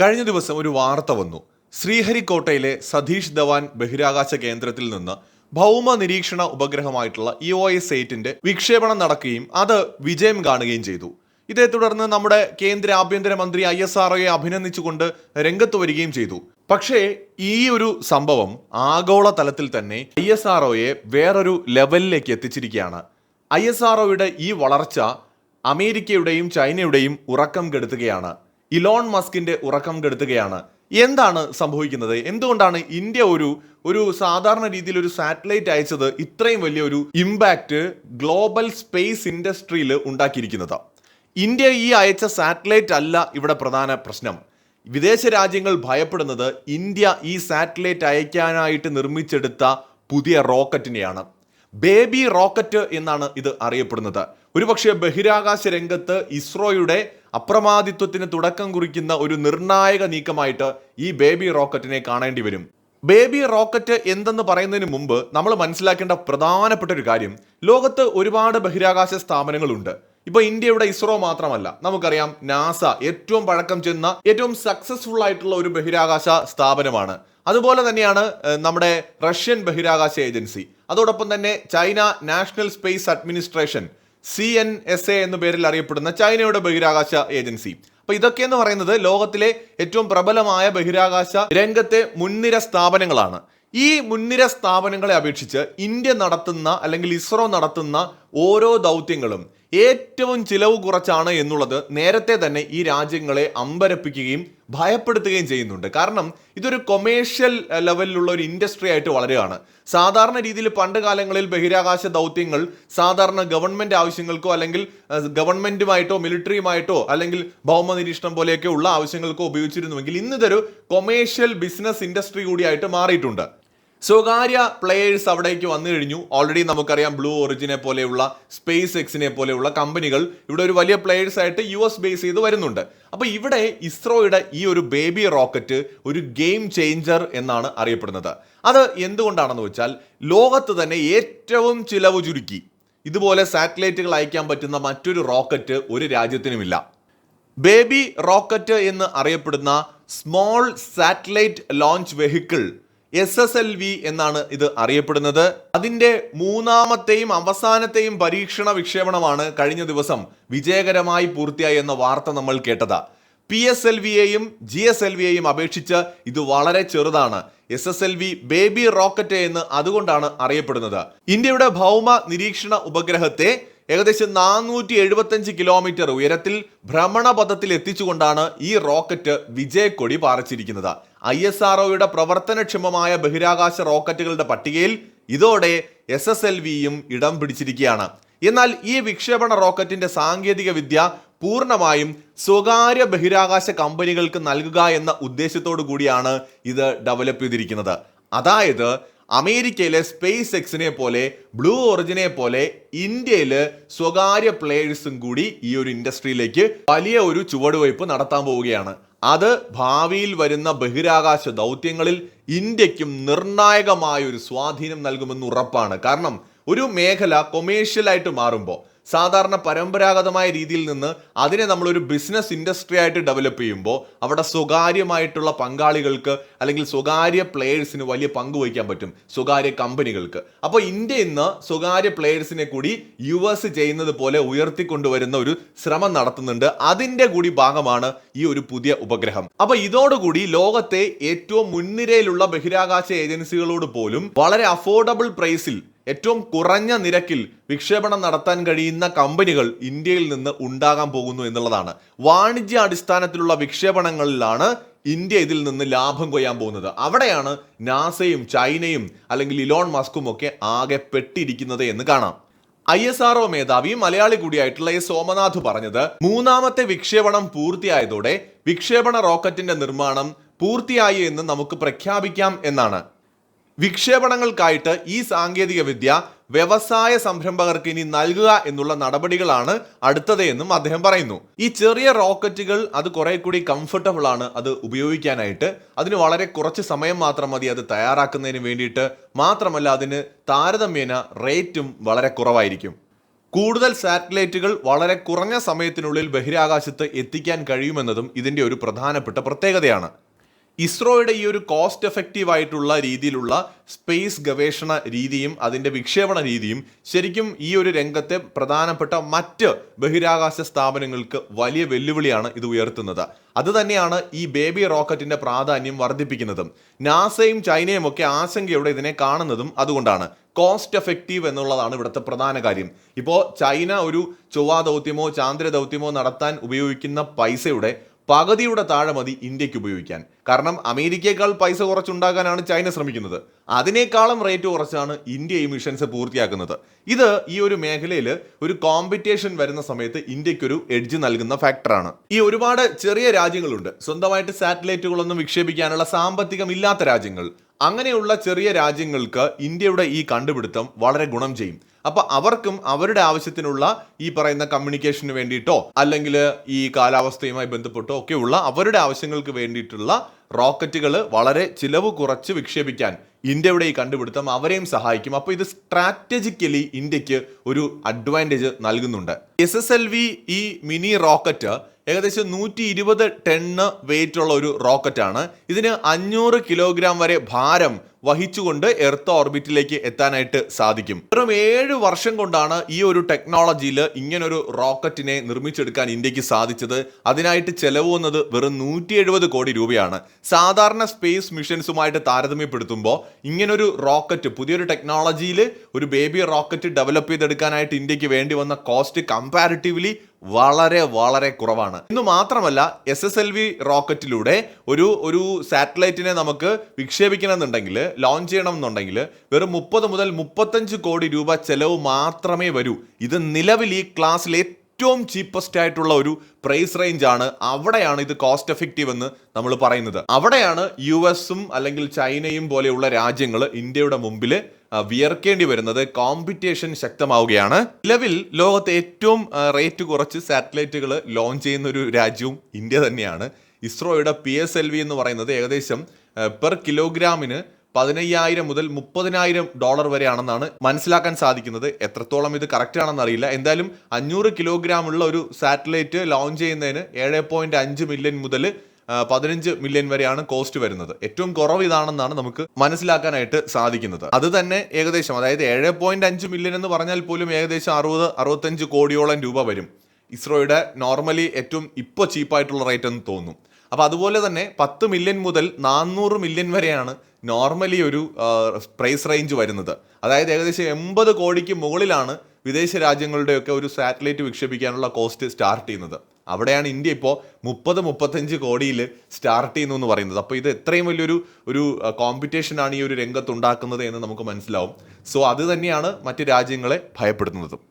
കഴിഞ്ഞ ദിവസം ഒരു വാർത്ത വന്നു. ശ്രീഹരിക്കോട്ടയിലെ സതീഷ് ധവാൻ ബഹിരാകാശ കേന്ദ്രത്തിൽ നിന്ന് ഭൗമ നിരീക്ഷണ ഉപഗ്രഹമായിട്ടുള്ള ഇ ഒ എസ് എയ്റ്റിന്റെ വിക്ഷേപണം നടക്കുകയും അത് വിജയം കാണുകയും ചെയ്തു. ഇതേ തുടർന്ന് നമ്മുടെ കേന്ദ്ര ആഭ്യന്തരമന്ത്രി ഐ എസ് ആർഒയെ അഭിനന്ദിച്ചുകൊണ്ട് രംഗത്ത് വരികയും ചെയ്തു. പക്ഷേ ഈ ഒരു സംഭവം ആഗോള തലത്തിൽ തന്നെ ഐ എസ് ആർഒയെ വേറൊരു ലെവലിലേക്ക് എത്തിച്ചിരിക്കുകയാണ്. ഐ എസ് ആർഒയുടെ ഈ വളർച്ച അമേരിക്കയുടെയും ചൈനയുടെയും ഉറക്കം കെടുത്തുകയാണ്. ഇലോൺ മസ്കിന്റെ ഉറക്കം കെടുത്തുകയാണ്. എന്താണ് സംഭവിക്കുന്നത്? എന്തുകൊണ്ടാണ് ഇന്ത്യ ഒരു ഒരു സാധാരണ രീതിയിൽ ഒരു സാറ്റലൈറ്റ് അയച്ചത് ഇത്രയും വലിയൊരു ഇമ്പാക്റ്റ് ഗ്ലോബൽ സ്പേസ് ഇൻഡസ്ട്രിയിൽ ഉണ്ടാക്കിയിരിക്കുന്നത്? ഇന്ത്യ ഈ അയച്ച സാറ്റലൈറ്റ് അല്ല ഇവിടെ പ്രധാന പ്രശ്നം. വിദേശ രാജ്യങ്ങൾ ഭയപ്പെടുന്നത് ഇന്ത്യ ഈ സാറ്റലൈറ്റ് അയക്കാനായിട്ട് നിർമ്മിച്ചെടുത്ത പുതിയ റോക്കറ്റിനെയാണ്. ബേബി റോക്കറ്റ് എന്നാണ് ഇത് അറിയപ്പെടുന്നത്. ഒരുപക്ഷെ ബഹിരാകാശ രംഗത്ത് ഇസ്രോയുടെ അപ്രമാദിത്വത്തിന് തുടക്കം കുറിക്കുന്ന ഒരു നിർണായക നീക്കമായിട്ട് ഈ ബേബി റോക്കറ്റിനെ കാണേണ്ടി വരും. ബേബി റോക്കറ്റ് എന്തെന്ന് പറയുന്നതിന് മുമ്പ് നമ്മൾ മനസ്സിലാക്കേണ്ട പ്രധാനപ്പെട്ട ഒരു കാര്യം ലോകത്ത് ഒരുപാട് ബഹിരാകാശ സ്ഥാപനങ്ങളുണ്ട്. ഇപ്പൊ ഇന്ത്യയുടെ ഇസ്രോ മാത്രമല്ല നമുക്കറിയാം നാസ ഏറ്റവും പഴക്കം ചെന്ന ഏറ്റവും സക്സസ്ഫുൾ ആയിട്ടുള്ള ഒരു ബഹിരാകാശ സ്ഥാപനമാണ്. അതുപോലെ തന്നെയാണ് നമ്മുടെ റഷ്യൻ ബഹിരാകാശ ഏജൻസി. അതോടൊപ്പം തന്നെ China national space administration C N S A എന്ന പേരിൽ അറിയപ്പെടുന്ന ചൈനയുടെ ബഹിരാകാശ ഏജൻസി. അപ്പൊ ഇതൊക്കെ എന്ന് പറയുന്നത് ലോകത്തിലെ ഏറ്റവും പ്രബലമായ ബഹിരാകാശ രംഗത്തെ മുൻനിര സ്ഥാപനങ്ങളാണ്. ഈ മുൻനിര സ്ഥാപനങ്ങളെ അപേക്ഷിച്ച് ഇന്ത്യ നടത്തുന്ന അല്ലെങ്കിൽ ഇസ്രോ നടത്തുന്ന ഓരോ ദൗത്യങ്ങളും ഏറ്റവും ചിലവ് കുറച്ചാണ് എന്നുള്ളത് നേരത്തെ തന്നെ ഈ രാജ്യങ്ങളെ അമ്പരപ്പിക്കുകയും ഭയപ്പെടുത്തുകയും ചെയ്യുന്നുണ്ട്. കാരണം ഇതൊരു കൊമേഴ്ഷ്യൽ ലെവലിലുള്ള ഒരു ഇൻഡസ്ട്രി ആയിട്ട് വളരുകയാണ്. സാധാരണ രീതിയിൽ പണ്ട് കാലങ്ങളിൽ ബഹിരാകാശ ദൗത്യങ്ങൾ സാധാരണ ഗവൺമെന്റ് ആവശ്യങ്ങൾക്കോ അല്ലെങ്കിൽ ഗവൺമെന്റുമായിട്ടോ മിലിറ്ററിയുമായിട്ടോ അല്ലെങ്കിൽ ഭൗമ നിരീക്ഷണം പോലെയൊക്കെ ഉള്ള ആവശ്യങ്ങൾക്കോ ഉപയോഗിച്ചിരുന്നുവെങ്കിൽ ഇന്നിതൊരു കൊമേഴ്ഷ്യൽ ബിസിനസ് ഇൻഡസ്ട്രി കൂടിയായിട്ട് മാറിയിട്ടുണ്ട്. സ്വകാര്യ പ്ലേയേഴ്സ് അവിടേക്ക് വന്നു കഴിഞ്ഞു. ഓൾറെഡി നമുക്കറിയാം ബ്ലൂ ഒറിജിനെ പോലെയുള്ള സ്പേസ് എക്സിനെ പോലെയുള്ള കമ്പനികൾ ഇവിടെ ഒരു വലിയ പ്ലേയേഴ്സ് ആയിട്ട് യു എസ് ബേസ് ചെയ്ത് വരുന്നുണ്ട്. അപ്പൊ ഇവിടെ ഇസ്രോയുടെ ഈ ഒരു ബേബി റോക്കറ്റ് ഒരു ഗെയിം ചേഞ്ചർ എന്നാണ് അറിയപ്പെടുന്നത്. അത് എന്തുകൊണ്ടാണെന്ന് വെച്ചാൽ ലോകത്ത് തന്നെ ഏറ്റവും ചിലവ് ചുരുക്കി. ഇതുപോലെ സാറ്റലൈറ്റുകൾ അയക്കാൻ പറ്റുന്ന മറ്റൊരു റോക്കറ്റ് ഒരു രാജ്യത്തിനുമില്ല. ബേബി റോക്കറ്റ് എന്ന് അറിയപ്പെടുന്ന small satellite launch vehicle S S L V എന്നാണ് ഇത് അറിയപ്പെടുന്നത്. അതിന്റെ മൂന്നാമത്തെയും അവസാനത്തെയും പരീക്ഷണ വിക്ഷേപണമാണ് കഴിഞ്ഞ ദിവസം വിജയകരമായി പൂർത്തിയായി എന്ന വാർത്ത നമ്മൾ കേട്ടത്. പി എസ് എൽ വിയെയും ജി എസ് എൽ വിയെയും അപേക്ഷിച്ച് ഇത് വളരെ ചെറുതാണ്. S S L V baby rocket എന്ന് അതുകൊണ്ടാണ് അറിയപ്പെടുന്നത്. ഇന്ത്യയുടെ ഭൗമ നിരീക്ഷണ ഉപഗ്രഹത്തെ ഏകദേശം നാനൂറ്റി എഴുപത്തഞ്ച് കിലോമീറ്റർ ഉയരത്തിൽ ഭ്രമണപഥത്തിൽ എത്തിച്ചുകൊണ്ടാണ് ഈ റോക്കറ്റ് വിജയക്കൊടി പാറിച്ചിരിക്കുന്നത്. ഐ എസ് ആർ ഒയുടെ പ്രവർത്തനക്ഷമമായ ബഹിരാകാശ റോക്കറ്റുകളുടെ പട്ടികയിൽ ഇതോടെ എസ് എസ് എൽ വിയും ഇടം പിടിച്ചിരിക്കുകയാണ്. എന്നാൽ ഈ വിക്ഷേപണ റോക്കറ്റിന്റെ സാങ്കേതിക വിദ്യ പൂർണമായും സ്വകാര്യ ബഹിരാകാശ കമ്പനികൾക്ക് നൽകുക എന്ന ഉദ്ദേശത്തോടു കൂടിയാണ് ഇത് ഡെവലപ്പ് ചെയ്തിരിക്കുന്നത്. അതായത് അമേരിക്കയിലെ സ്പേസ് എക്സിനെ പോലെ ബ്ലൂ ഒറിജിനെ പോലെ ഇന്ത്യയിൽ സ്വകാര്യ പ്ലേയേഴ്സും കൂടി ഈ ഒരു ഇൻഡസ്ട്രിയിലേക്ക് വലിയ ഒരു ചുവടുവയ്പ് നടത്താൻ പോവുകയാണ്. അത് ഭാവിയിൽ വരുന്ന ബഹിരാകാശ ദൗത്യങ്ങളിൽ ഇന്ത്യക്കും നിർണായകമായ ഒരു സ്വാധീനം നൽകുമെന്ന് ഉറപ്പാണ്. കാരണം ഒരു മേഖല കൊമേഴ്ഷ്യലായിട്ട് മാറുമ്പോൾ സാധാരണ പരമ്പരാഗതമായ രീതിയിൽ നിന്ന് അതിനെ നമ്മളൊരു ബിസിനസ് ഇൻഡസ്ട്രി ആയിട്ട് ഡെവലപ്പ് ചെയ്യുമ്പോൾ അവിടെ സ്വകാര്യമായിട്ടുള്ള പങ്കാളികൾക്ക് അല്ലെങ്കിൽ സ്വകാര്യ പ്ലേയേഴ്സിന് വലിയ പങ്ക് വഹിക്കാൻ പറ്റും. സ്വകാര്യ കമ്പനികൾക്ക് അപ്പോൾ ഇന്ത്യ ഇന്ന് സ്വകാര്യ പ്ലേയേഴ്സിനെ കൂടി യു എസ് ചെയ്യുന്നത് പോലെ ഉയർത്തിക്കൊണ്ടുവരുന്ന ഒരു ശ്രമം നടത്തുന്നുണ്ട്. അതിന്റെ കൂടി ഭാഗമാണ് ഈ ഒരു പുതിയ ഉപഗ്രഹം. അപ്പൊ ഇതോടുകൂടി ലോകത്തെ ഏറ്റവും മുൻനിരയിലുള്ള ബഹിരാകാശ ഏജൻസികളോട് പോലും വളരെ അഫോർഡബിൾ പ്രൈസിൽ ഏറ്റവും കുറഞ്ഞ നിരക്കിൽ വിക്ഷേപണം നടത്താൻ കഴിയുന്ന കമ്പനികൾ ഇന്ത്യയിൽ നിന്ന് ഉണ്ടാകാൻ പോകുന്നു എന്നുള്ളതാണ്. വാണിജ്യ അടിസ്ഥാനത്തിലുള്ള വിക്ഷേപണങ്ങളിലാണ് ഇന്ത്യ ഇതിൽ നിന്ന് ലാഭം കൊയ്യാൻ പോകുന്നത്. അവിടെയാണ് നാസയും ചൈനയും അല്ലെങ്കിൽ ഇലോൺ മസ്കും ഒക്കെ ആകെ പെട്ടിരിക്കുന്നത് എന്ന് കാണാം. ഐ എസ് ആർ മേധാവി മലയാളി കൂടിയായിട്ടുള്ള എസ് സോമനാഥ് പറഞ്ഞത് മൂന്നാമത്തെ വിക്ഷേപണം പൂർത്തിയായതോടെ വിക്ഷേപണ റോക്കറ്റിന്റെ നിർമ്മാണം പൂർത്തിയായി എന്ന് നമുക്ക് പ്രഖ്യാപിക്കാം എന്നാണ്. വിക്ഷേപണങ്ങൾക്കായിട്ട് ഈ സാങ്കേതിക വിദ്യ വ്യവസായ സംരംഭകർക്ക് ഇനി നൽകുക എന്നുള്ള നടപടികളാണ് അടുത്തതെന്നും അദ്ദേഹം പറയുന്നു. ഈ ചെറിയ റോക്കറ്റുകൾ അത് കുറെ കൂടി കംഫർട്ടബിൾ ആണ് അത് ഉപയോഗിക്കാനായിട്ട്. അതിന് വളരെ കുറച്ച് സമയം മാത്രം മതി അത് തയ്യാറാക്കുന്നതിന് വേണ്ടിയിട്ട്. മാത്രമല്ല അതിന് താരതമ്യേന റേറ്റും വളരെ കുറവായിരിക്കും. കൂടുതൽ സാറ്റലൈറ്റുകൾ വളരെ കുറഞ്ഞ സമയത്തിനുള്ളിൽ ബഹിരാകാശത്ത് എത്തിക്കാൻ കഴിയുമെന്നതും ഇതിന്റെ ഒരു പ്രധാനപ്പെട്ട പ്രത്യേകതയാണ്. ഇസ്രോയുടെ ഈ ഒരു കോസ്റ്റ് എഫക്റ്റീവ് ആയിട്ടുള്ള രീതിയിലുള്ള സ്പേസ് ഗവേഷണ രീതിയും അതിന്റെ വിക്ഷേപണ രീതിയും ശരിക്കും ഈ ഒരു രംഗത്തെ പ്രധാനപ്പെട്ട മറ്റ് ബഹിരാകാശ സ്ഥാപനങ്ങൾക്ക് വലിയ വെല്ലുവിളിയാണ് ഇത് ഉയർത്തുന്നത്. അതുതന്നെയാണ് ഈ ബേബി റോക്കറ്റിന്റെ പ്രാധാന്യം വർദ്ധിപ്പിക്കുന്നതും. നാസയും ചൈനയും ഒക്കെ ആശങ്കയോടെ ഇതിനെ കാണുന്നതും അതുകൊണ്ടാണ്. കോസ്റ്റ് എഫക്റ്റീവ് എന്നുള്ളതാണ് ഇവിടുത്തെ പ്രധാന കാര്യം. ഇപ്പോൾ ചൈന ഒരു ചൊവ്വാ ദൗത്യമോ ചാന്ദ്ര ദൗത്യമോ നടത്താൻ ഉപയോഗിക്കുന്ന പൈസയുടെ പകുതിയുടെ താഴെ മതി ഇന്ത്യയ്ക്ക് ഉപയോഗിക്കാൻ. കാരണം അമേരിക്കയേക്കാൾ പൈസ കുറച്ചുണ്ടാക്കാനാണ് ചൈന ശ്രമിക്കുന്നത്. അതിനേക്കാളും റേറ്റ് കുറച്ചാണ് ഇന്ത്യ ഈ മിഷൻസ് പൂർത്തിയാക്കുന്നത്. ഇത് ഈ ഒരു മേഖലയിൽ ഒരു കോമ്പറ്റീഷൻ വരുന്ന സമയത്ത് ഇന്ത്യക്കൊരു എഡ്ജ് നൽകുന്ന ഫാക്ടറാണ് ഈ ഒരുപാട് ചെറിയ രാജ്യങ്ങളുണ്ട്. സ്വന്തമായിട്ട് സാറ്റലൈറ്റുകളൊന്നും വിക്ഷേപിക്കാനുള്ള സാമ്പത്തികമില്ലാത്ത രാജ്യങ്ങൾ. അങ്ങനെയുള്ള ചെറിയ രാജ്യങ്ങൾക്ക് ഇന്ത്യയുടെ ഈ കണ്ടുപിടുത്തം വളരെ ഗുണം ചെയ്യും. അപ്പൊ അവർക്കും അവരുടെ ആവശ്യത്തിനുള്ള ഈ പറയുന്ന കമ്മ്യൂണിക്കേഷന് വേണ്ടിയിട്ടോ അല്ലെങ്കിൽ ഈ കാലാവസ്ഥയുമായി ബന്ധപ്പെട്ടോ ഒക്കെയുള്ള അവരുടെ ആവശ്യങ്ങൾക്ക് വേണ്ടിയിട്ടുള്ള റോക്കറ്റുകൾ വളരെ ചിലവ് കുറച്ച് വിക്ഷേപിക്കാൻ ഇന്ത്യയുടെ ഈ കണ്ടുപിടുത്തം അവരെയും സഹായിക്കും. അപ്പോൾ ഇത് സ്ട്രാറ്റജിക്കലി ഇന്ത്യയ്ക്ക് ഒരു അഡ്വാന്റേജ് നൽകുന്നുണ്ട്. എസ് എസ് എൽ വി ഈ മിനി റോക്കറ്റ് ഏകദേശം നൂറ്റി ഇരുപത് ടണ്ണ് വെയിറ്റ് ഉള്ള ഒരു റോക്കറ്റാണ് ഇതിന് അഞ്ഞൂറ് കിലോഗ്രാം വരെ ഭാരം വഹിച്ചുകൊണ്ട് എർത്ത് ഓർബിറ്റിലേക്ക് എത്താനായിട്ട് സാധിക്കും. വെറും ഏഴ് വർഷം കൊണ്ടാണ് ഈ ഒരു ടെക്നോളജിയിൽ ഇങ്ങനൊരു റോക്കറ്റിനെ നിർമ്മിച്ചെടുക്കാൻ ഇന്ത്യയ്ക്ക് സാധിച്ചത്. അതിനായിട്ട് ചെലവ് വന്നത് വെറും നൂറ്റി എഴുപത് കോടി രൂപയാണ്. സാധാരണ സ്പേസ് മിഷൻസുമായിട്ട് താരതമ്യപ്പെടുത്തുമ്പോൾ ഇങ്ങനൊരു റോക്കറ്റ് പുതിയൊരു ടെക്നോളജിയിൽ ഒരു ബേബി റോക്കറ്റ് ഡെവലപ്പ് ചെയ്തെടുക്കാനായിട്ട് ഇന്ത്യയ്ക്ക് വേണ്ടി വന്ന കോസ്റ്റ് കമ്പാരിറ്റീവ്ലി വളരെ വളരെ കുറവാണ്. ഇന്ന് മാത്രമല്ല എസ് എസ് എൽ വി റോക്കറ്റിലൂടെ ഒരു ഒരു സാറ്റലൈറ്റിനെ നമുക്ക് വിക്ഷേപിക്കണമെന്നുണ്ടെങ്കിൽ ലോഞ്ച് ചെയ്യണം എന്നുണ്ടെങ്കിൽ വെറും മുപ്പത് മുതൽ മുപ്പത്തഞ്ച് കോടി രൂപ ചെലവ് മാത്രമേ വരൂ. ഇത് നിലവിൽ ഈ ക്ലാസ്സിൽ ഏറ്റവും ചീപ്പസ്റ്റ് ആയിട്ടുള്ള ഒരു പ്രൈസ് റേഞ്ച് ആണ്. അവിടെയാണ് ഇത് കോസ്റ്റ് എഫക്റ്റീവ് എന്ന് നമ്മൾ പറയുന്നത്. അവിടെയാണ് യു എസും അല്ലെങ്കിൽ ചൈനയും പോലെയുള്ള രാജ്യങ്ങൾ ഇന്ത്യയുടെ മുമ്പിൽ വിയർക്കേണ്ടി വരുന്നത്. കോമ്പറ്റീഷൻ ശക്തമാവുകയാണ്. നിലവിൽ ലോകത്തെ ഏറ്റവും റേറ്റ് കുറച്ച് സാറ്റലൈറ്റുകൾ ലോഞ്ച് ചെയ്യുന്ന ഒരു രാജ്യവും ഇന്ത്യ തന്നെയാണ്. ഇസ്രോയുടെ പി എസ് എൽ വി എന്ന് പറയുന്നത് ഏകദേശം പെർ കിലോഗ്രാമിന് പതിനയ്യായിരം മുതൽ മുപ്പതിനായിരം ഡോളർ വരെയാണെന്നാണ് മനസ്സിലാക്കാൻ സാധിക്കുന്നത്. എത്രത്തോളം ഇത് കറക്റ്റ് ആണെന്ന് അറിയില്ല. എന്തായാലും അഞ്ഞൂറ് കിലോഗ്രാം ഉള്ള ഒരു സാറ്റലൈറ്റ് ലോഞ്ച് ചെയ്യുന്നതിന് ഏഴ് പോയിന്റ് അഞ്ച് മില്യൺ മുതൽ പതിനഞ്ച് മില്യൺ വരെയാണ് കോസ്റ്റ് വരുന്നത്. ഏറ്റവും കുറവ് ഇതാണെന്നാണ് നമുക്ക് മനസ്സിലാക്കാനായിട്ട് സാധിക്കുന്നത്. അത് തന്നെ ഏകദേശം അതായത് ഏഴ് പോയിന്റ് അഞ്ച് മില്യൺ എന്ന് പറഞ്ഞാൽ പോലും ഏകദേശം അറുപത് അറുപത്തഞ്ച് കോടിയോളം രൂപ വരും. ഇസ്രോയുടെ നോർമലി ഏറ്റവും ഇപ്പോൾ ചീപ്പായിട്ടുള്ള റേറ്റ് എന്ന് തോന്നുന്നു അപ്പോൾ അതുപോലെ തന്നെ പത്ത് മില്യൺ മുതൽ നാനൂറ് മില്യൺ വരെയാണ് നോർമലി ഒരു പ്രൈസ് റേഞ്ച് വരുന്നത്. അതായത് ഏകദേശം എൺപത് കോടിക്ക് മുകളിലാണ് വിദേശ രാജ്യങ്ങളുടെയൊക്കെ ഒരു സാറ്റലൈറ്റ് വിക്ഷേപിക്കാനുള്ള കോസ്റ്റ് സ്റ്റാർട്ട് ചെയ്യുന്നത്. അവിടെയാണ് ഇന്ത്യ ഇപ്പോൾ മുപ്പത് മുപ്പത്തഞ്ച് കോടിയിൽ സ്റ്റാർട്ട് ചെയ്യുന്നു എന്ന് പറയുന്നത്. അപ്പോൾ ഇത് എത്രയും വലിയൊരു ഒരു കോമ്പറ്റീഷനാണ് ഈ ഒരു രംഗത്ത് ഉണ്ടാക്കുന്നത് എന്ന് നമുക്ക് മനസ്സിലാവും. സോ അത് തന്നെയാണ് മറ്റ് രാജ്യങ്ങളെ ഭയപ്പെടുന്നതും